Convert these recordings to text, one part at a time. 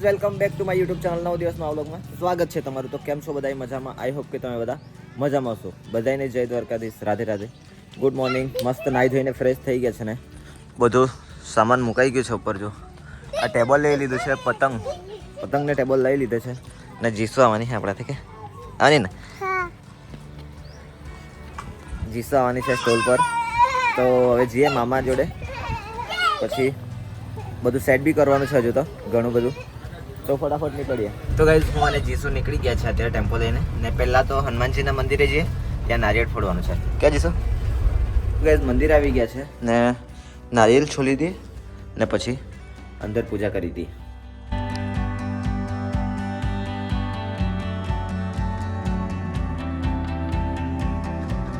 Welcome back to my YouTube channel નવ દિવસના વ્લોગમાં. સ્વાગત છે તમારું. તો કેમ છો બધા મજામાં? આઈ હોપ કે તમે બધા મજામાં હશો. બધાને જય દ્વારકાધીશ. રાધે રાધે. ગુડ મોર્નિંગ મસ્ત નાહી ધોઈને ફ્રેશ થઈ ગયા છે ને. બધું સામાન મુકાઈ ગયું છે ઉપર જો. આ ટેબલ લઈ લીધું છે, પતંગ. પતંગને ટેબલ લઈ લીધે છે. ને જીસો આવવાની છે આપણાથી કે? આની ને? જીસો આવવાની છે સ્ટોલ પર. તો હવે જઈએ મામા જોડે. પછી બધું સેટ બી કરવાનું છે હજુ તો. ઘણું બધું. તો ફટાફટ નીકળીએ. તો ગાઈઝ હું અને જીસુ નીકળી ગયા છે અત્યારે ટેમ્પો લઈને. ને પહેલાં તો હનુમાનજીના મંદિરે જઈએ ત્યાં નારિયેળ ફોડવાનું છે. ક્યાં જીસુ? ગાઈઝ મંદિર આવી ગયા છે. ને નારિયેળ છોલી દી ને પછી? અંદર પૂજા કરી દી.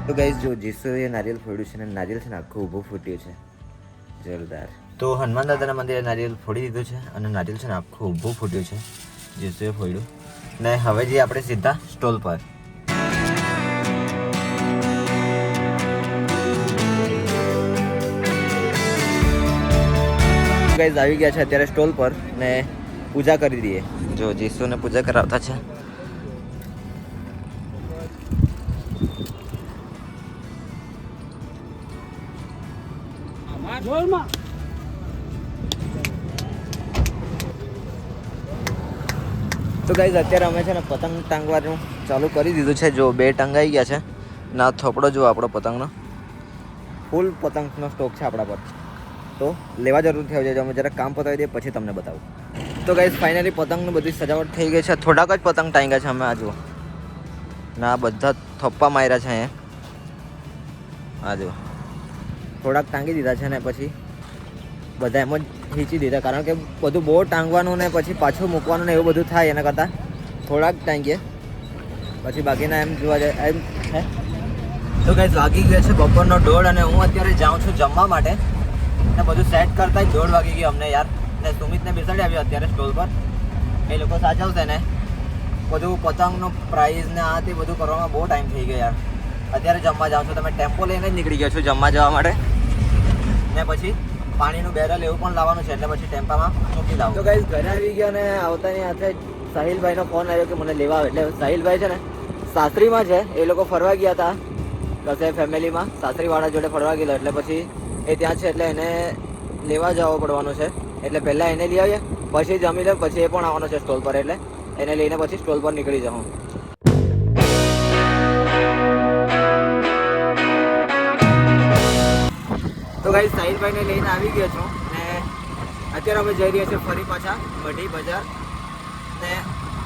તો ગાઈઝ જો જીસુએ નારિયેળ ફોડ્યું છે ને નારિયેળ છે ને આખું ઊભું ફૂટ્યું છે. જોરદાર. તો હનુમાન દાદાના મંદિરે નારિયેળ ફોડી દીધું છે અને નારિયેલ છે ને આખું ઊભું ફૂટ્યું છે. જેસુએ ફોડ્યું. ને હવે જઈએ આપણે સીધા સ્ટોલ પર. ગાઈઝ આવી ગયા છે અત્યારે સ્ટોલ પર ને પૂજા કરી દઈએ. જો જીસુને પૂજા કરાવતા છે. તો ગાઈઝ અત્યારે અમે છે ને પતંગ ટાંગવાનું ચાલુ કરી દીધું છે. જો, બે ટંગાઈ ગયા છે. ના, થોપડો જો આપણો પતંગનો. ફૂલ પતંગનો સ્ટોક છે આપણા પર. તો લેવા જરૂર જરૂરથી જાય અમે જરાક કામ પતાવી દઈએ, પછી તમને બતાવું. તો ગાઈઝ ફાઇનલી પતંગની બધી સજાવટ થઈ ગઈ છે. થોડાક જ પતંગ ટાંગ્યા છે અમે, આ જુઓ. ના, બધા થપ્પા માર્યા છે અહીંયા. આ થોડાક ટાંગી દીધા છે ને, પછી બધા એમ જ ખીચી દીધા. કારણ કે બધું બહુ ટાંગવાનું ને પછી પાછું મૂકવાનું ને એવું બધું થાય એના કરતાં. થોડાક ટાંગીએ. પછી બાકીના એમ જોવા જાય, એમ છે તો કંઈ વાગી ગયો છે બપોરનો દોઢ અને હું અત્યારે જાઉં છું જમવા માટે. ને બધું સેટ કરતા જ દોઢ વાગી ગયો અમને યાર. ને સુમિતને બેસાડી આવ્યો અત્યારે સ્ટોલ પર. એ લોકો સાચવશે ને? બધું પતંગનો પ્રાઇઝ ને આ તે બધું કરવામાં બહુ ટાઈમ થઈ ગયો યાર. અત્યારે જમવા જાઉં છું. તમે ટેમ્પો લઈને જ નીકળી ગયો છો જમવા જવા માટે. ને પછી? પાણીનું બેરલ એવું પણ લાવવાનું છે, એટલે પછી ટેમ્પામાં મૂકી લાવો. તો ગાઈઝ ઘરે આવી ગયા ને આવતાની હાથે સાહિલભાઈનો ફોન આવ્યો કે મને લેવા આવે. એટલે સાહિલભાઈ છે ને, સાસરીમાં છે, એ લોકો ફરવા ગયા હતા કસે ફેમિલીમાં, સાસરીવાળા જોડે ફરવા ગયેલા, એટલે પછી એ ત્યાં છે, એટલે એને લેવા જવો પડવાનો છે. એટલે પહેલાં એને લઈ આવીએ પછી જમી લે, પછી એ પણ આવવાનો છે સ્ટોલ પર, એટલે એને લઈને પછી સ્ટોલ પર નીકળી જાઉં. તો ગાઈ સાહિલભાઈને લઈને આવી ગયો છું ને અત્યારે અમે જઈ રહ્યા છીએ ફરી પાછા મઢી બજાર. ને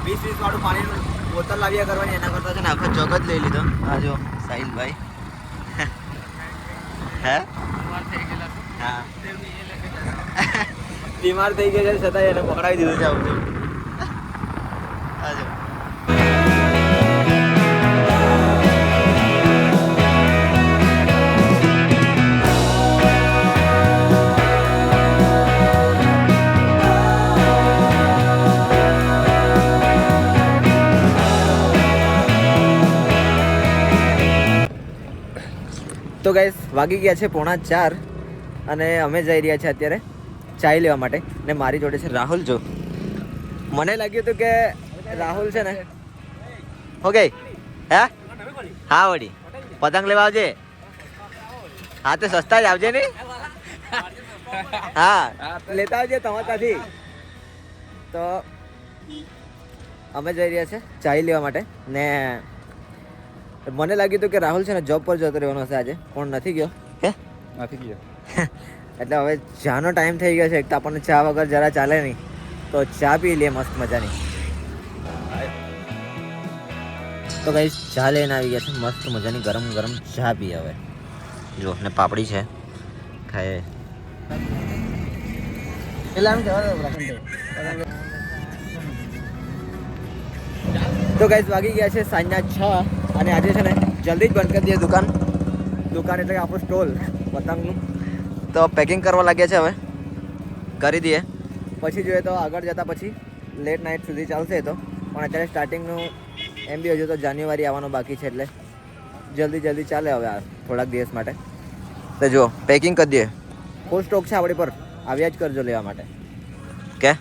વીસ વીસ વાળું પાણીનું બોતલ લાવ્યા કરવાની, એના કરતાં છે ને આખો જગ જ લઈ લીધો. હા જો સાહિલભાઈ હે? હા. બીમાર થઈ ગયા છે છતાં એને પકડાવી દીધું છે આવું હા જો. તો ગાઈસ વાગી ગયા છે પોણા ચાર અને અમે જઈ રહ્યા છીએ અત્યારે ચાય લેવા માટે ને મારી જોડે છે રાહુલ જો. મને લાગ્યું હતું કે રાહુલ છે ને ઓકે હે? હા વળી. પતંગ લેવા આવજે. હા તો સસ્તા જ આવજે ને? હા. લેતા આવજે તમારાથી. તો અમે જઈ રહ્યા છે ચાય લેવા માટે ને મને લાગ્યું હતું કે રાહુલ છે ને જોબ પર જતો રહેવાનો હશે આજે પણ નથી ગયો. હે? નથી ગયો. એટલે હવે ચાનો ટાઈમ થઈ ગયો છે એક તો આપણને ચા વગર જરા ચાલે નહીં તો ચા પી લઈએ મસ્ત મજાની. તો કઈ ચા લઈને આવી ગયા છે મસ્ત મજાની ગરમ ગરમ ચા પી હવે. જો ને પાપડી છે ખાય તો ગાઈઝ વાગી ગયા છે સાંજના છ. અને આજે છે ને જલ્દી જ બંધ કરી દઈએ દુકાન. દુકાન એટલે આપણું સ્ટોલ પતંગનું તો પેકિંગ કરવા લાગ્યા છે હવે. કરી દઈએ. પછી જોઈએ તો આગળ જતાં પછી લેટ નાઇટ સુધી ચાલશે તો. પણ અત્યારે સ્ટાર્ટિંગનું એમ બી હજુ તો જાન્યુઆરી આવવાનું બાકી છે એટલે જલ્દી જલ્દી ચાલે હવે આ થોડાક દિવસ માટે. તો જુઓ પેકિંગ કરી દઈએ. ફૂલ સ્ટોક છે આપણી પર. આવ્યા જ કરજો લેવા માટે. કે?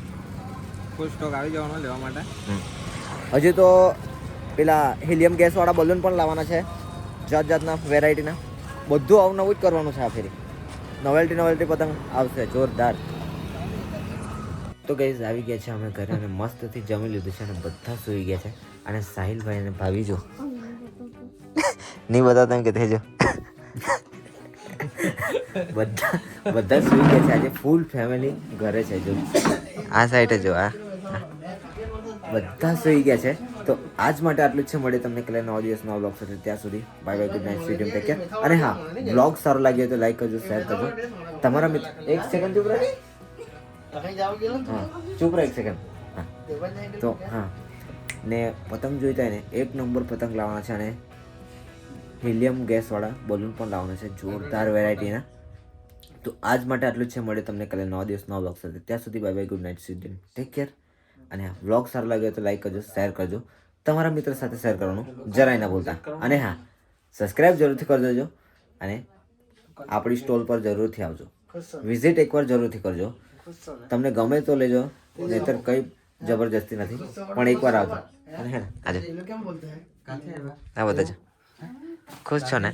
ફૂલ સ્ટોક આવી જવાનો લેવા માટે. હજુ તો પેલા હિલિયમ ગેસવાળા બલૂન પણ લાવવાના છે. જાત જાતના વેરાયટીના બધું અવનવું જ કરવાનું છે આ ફેરી. નોવેલ્ટી નોવેલ્ટી પતંગ આવશે, જોરદાર. તો ગઈઝ આવી ગયા છે અમે ઘરે અને મસ્તથી જમી લીધું છે અને બધા સૂઈ ગયા છે. અને સાહિલભાઈ અને ભાભી જો. નહીં બધા તમે કે તેજો બધા બધા સૂઈ ગયા છે. આજે ફૂલ ફેમિલી ઘરે છે જો. આ સાઈડે જો આ. બધા સૂઈ ગયા છે. તો આજ માટે આટલું જ છે. મળે તમને કલે નવા દિવસ નવા બ્લોગ સાથે. ત્યાં સુધી bye bye good night sweet take care અને હા બ્લોગ સારો લાગ્યો તો લાઈક કરજો શેર કરજો. તમારા મિત્ર એક સેકન્ડ ચૂપ રહે? હા, ચૂપ રહે એક સેકન્ડ હા. તો હા, ને પતંગ જોઈતા ને, એક નંબર પતંગ લાવવાના છે અને હિલિયમ ગેસવાળા બલૂન પણ લાવવાના છે, જોરદાર વેરાયટીના તો આજ માટે આટલું છે. મળે તમને કાલે નવા દિવસ નવા બ્લોગ સાથે. ત્યાં સુધી bye bye good night sweet take care અને વ્લોગ સારો લાગ્યો તો લાઈક કરજો શેર કરજો. તમારા મિત્ર સાથે શેર કરવાનું જરાય ના ભૂલતા. અને હા સબસ્ક્રાઈબ જરૂરથી કરી દેજો અને આપણી સ્ટોલ પર જરૂરથી આવજો. વિઝિટ એકવાર જરૂરથી કરજો. તમને ગમે તો લેજો, નહીતર કંઈ જબરજસ્તી નથી, પણ એકવાર આવજો. અને આજે. આ બધા ખુશ છો ને?